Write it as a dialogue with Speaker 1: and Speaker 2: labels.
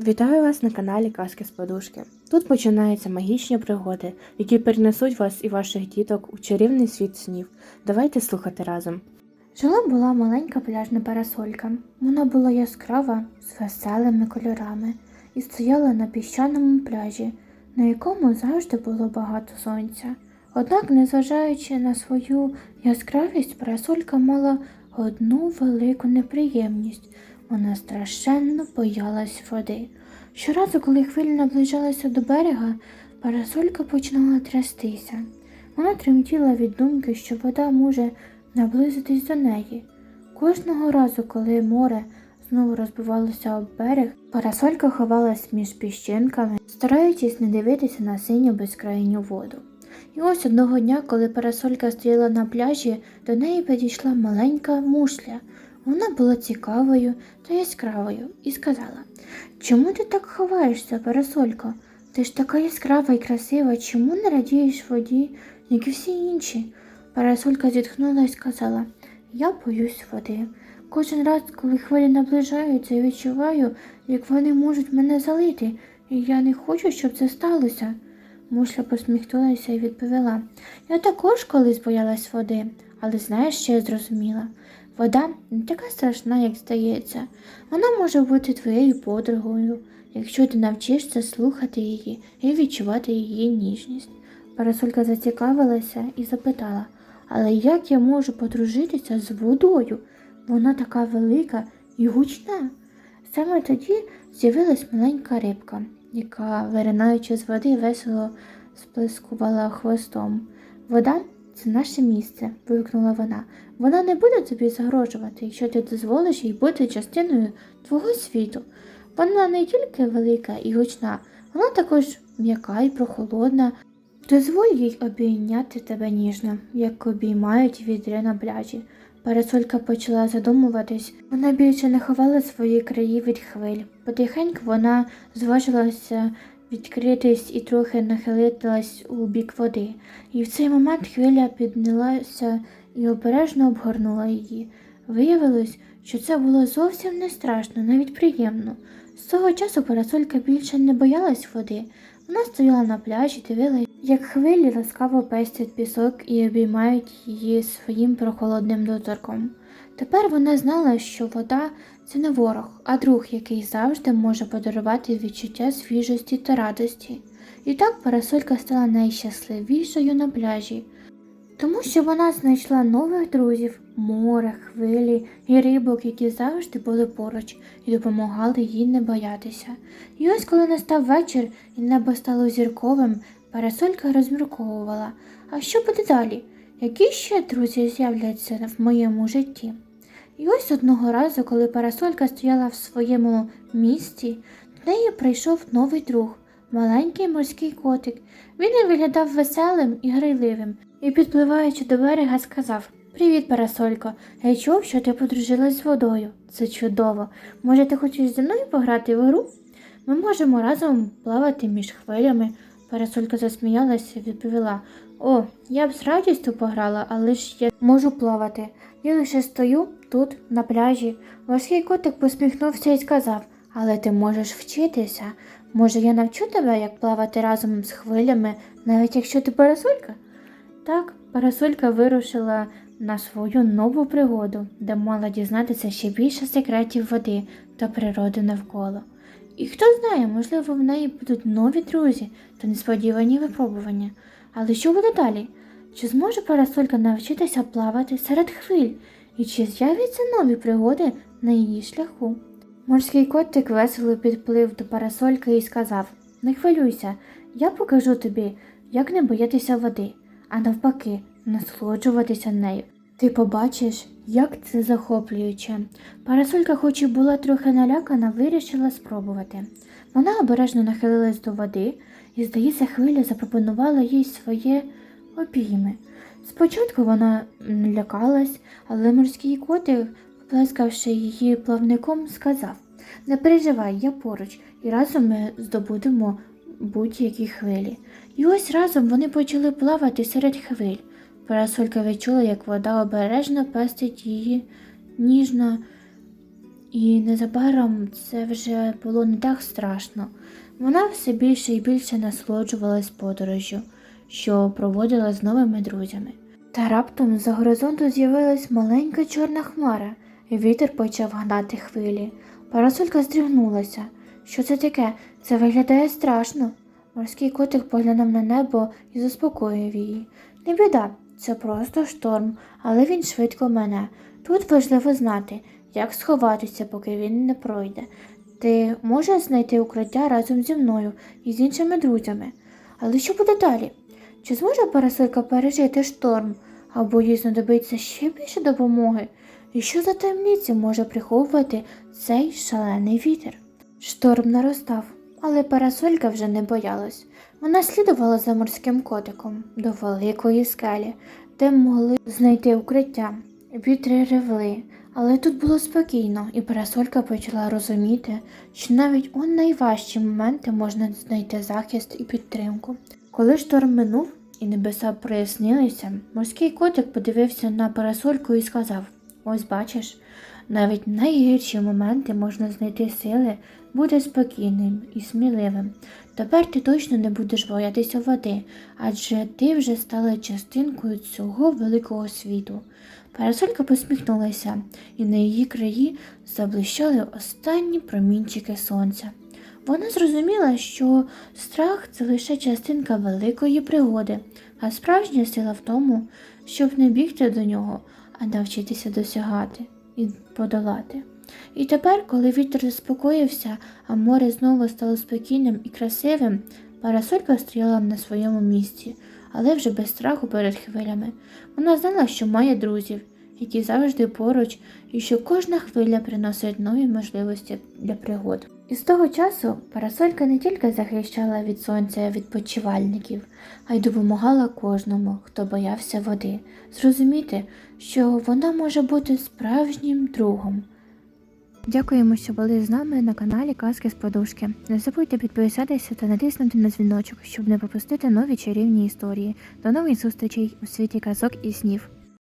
Speaker 1: Вітаю вас на каналі Казки з Подушки. Тут починаються магічні пригоди, які перенесуть вас і ваших діток у чарівний світ снів. Давайте слухати разом.
Speaker 2: Жила була маленька пляжна парасолька. Вона була яскрава з веселими кольорами і стояла на піщаному пляжі, на якому завжди було багато сонця. Однак, незважаючи на свою яскравість, парасолька мала одну велику неприємність. Вона страшенно боялась води. Щоразу, коли хвилі наближалися до берега, парасолька починала трястися. Вона тремтіла від думки, що вода може наблизитись до неї. Кожного разу, коли море знову розбивалося об берег, парасолька ховалась між піщинками, стараючись не дивитися на синю безкрайню воду. І ось одного дня, коли парасолька стояла на пляжі, до неї підійшла маленька мушля. Вона була цікавою та яскравою і сказала: Чому ти так ховаєшся, парасолько? Ти ж така яскрава і красива, чому не радієш воді, як і всі інші? Парасолька зітхнула і сказала: Я боюсь води. Кожен раз, коли хвилі наближаються, я відчуваю, як вони можуть мене залити, і я не хочу, щоб це сталося. Мушля посміхнулася і відповіла: Я також колись боялась води, але знаєш, що я зрозуміла? Вода не така страшна, як здається. Вона може бути твоєю подругою, якщо ти навчишся слухати її і відчувати її ніжність. Парасолька зацікавилася і запитала, але як я можу подружитися з водою? Вона така велика і гучна. Саме тоді з'явилась маленька рибка, яка, виринаючи з води, весело сплескувала хвостом. Вода це наше місце, вигукнула вона. Вона не буде тобі загрожувати, якщо ти дозволиш їй бути частиною твого світу. Вона не тільки велика і гучна, вона також м'яка і прохолодна. Дозволь їй обійняти тебе ніжно, як обіймають вітри на пляжі. Парасолька почала задумуватись. Вона більше не ховала свої краї від хвиль. Потихеньку вона зважилася відкритись і трохи нахилилась у бік води. І в цей момент хвиля піднялася і обережно обгорнула її. Виявилось, що це було зовсім не страшно, навіть приємно. З того часу парасолька більше не боялась води. Вона стояла на пляжі, дивилась, як хвилі ласкаво пестять пісок і обіймають її своїм прохолодним доторком. Тепер вона знала, що вода це не ворог, а друг, який завжди може подарувати відчуття свіжості та радості. І так парасолька стала найщасливішою на пляжі, тому що вона знайшла нових друзів, море, хвилі і рибок, які завжди були поруч і допомагали їй не боятися. І ось коли настав вечір і небо стало зірковим, парасолька розмірковувала, а що буде далі? Які ще друзі з'являться в моєму житті? І ось одного разу, коли парасолька стояла в своєму місті, до неї прийшов новий друг, маленький морський котик. Він і виглядав веселим і грайливим, і, підпливаючи до берега, сказав Привіт, парасолько. Я чув, що ти подружилась з водою. Це чудово. Може, ти хочеш зі мною пограти в гру? Ми можемо разом плавати між хвилями. Парасолька засміялася і відповіла О, я б з радістю пограла, але ж я можу плавати. Я лише стою тут, на пляжі. Морський котик посміхнувся і сказав Але ти можеш вчитися. Може, я навчу тебе, як плавати разом з хвилями, навіть якщо ти парасолька? Так, парасолька вирушила на свою нову пригоду, де мала дізнатися ще більше секретів води та природи навколо. І хто знає, можливо, в неї будуть нові друзі та несподівані випробування. Але що буде далі? Чи зможе парасолька навчитися плавати серед хвиль? І чи з'являться нові пригоди на її шляху? Морський котик весело підплив до парасольки і сказав Не хвилюйся, я покажу тобі, як не боятися води, а навпаки, насолоджуватися нею. Ти побачиш, як це захоплююче. Парасолька, хоч і була трохи налякана, вирішила спробувати. Вона обережно нахилилась до води і, здається, хвиля запропонувала їй своє обійми. Спочатку вона лякалась, але морський котик, поплескавши її плавником, сказав Не переживай, я поруч, і разом ми здобудемо будь-які хвилі. І ось разом вони почали плавати серед хвиль. Парасолька відчула, як вода обережно пестить її ніжно І незабаром це вже було не так страшно. Вона все більше і більше насолоджувалась подорожжю, що проводила з новими друзями. Та раптом за горизонту з'явилась маленька чорна хмара, і вітер почав гнати хвилі. Парасолька здригнулася. Що це таке? Це виглядає страшно. Морський котик поглянув на небо і заспокоїв її. Не біда, це просто шторм, але він швидко мене. Тут важливо знати, як сховатися, поки він не пройде. Ти можеш знайти укриття разом зі мною і з іншими друзями. Але що буде далі? Чи зможе парасолька пережити шторм, або їй знадобиться ще більше допомоги? І що за таємниці може приховувати цей шалений вітер? Шторм наростав, але парасолька вже не боялась. Вона слідувала за морським котиком до великої скелі, де могли знайти укриття. Вітри ревли, але тут було спокійно, і парасолька почала розуміти, що навіть у найважчі моменти можна знайти захист і підтримку. Коли шторм минув і небеса прояснилися, морський котик подивився на парасольку і сказав: Ось бачиш, навіть в найгірші моменти можна знайти сили бути спокійним і сміливим. Тепер ти точно не будеш боятися води, адже ти вже стала частинкою цього великого світу. Парасолька посміхнулася, і на її краї заблищали останні промінчики сонця. Вона зрозуміла, що страх це лише частинка великої пригоди, а справжня сила в тому, щоб не бігти до нього, а навчитися досягати і подолати. І тепер, коли вітер заспокоївся, а море знову стало спокійним і красивим, парасолька стояла на своєму місці, але вже без страху перед хвилями. Вона знала, що має друзів, які завжди поруч, і що кожна хвиля приносить нові можливості для пригод. І з того часу парасолька не тільки захищала від сонця відпочивальників, а й допомагала кожному, хто боявся води, зрозуміти, що вона може бути справжнім другом.
Speaker 1: Дякуємо, що були з нами на каналі Казки з Подушки. Не забудьте підписатися та натиснути на дзвіночок, щоб не пропустити нові чарівні історії. До нових зустрічей у світі казок і снів.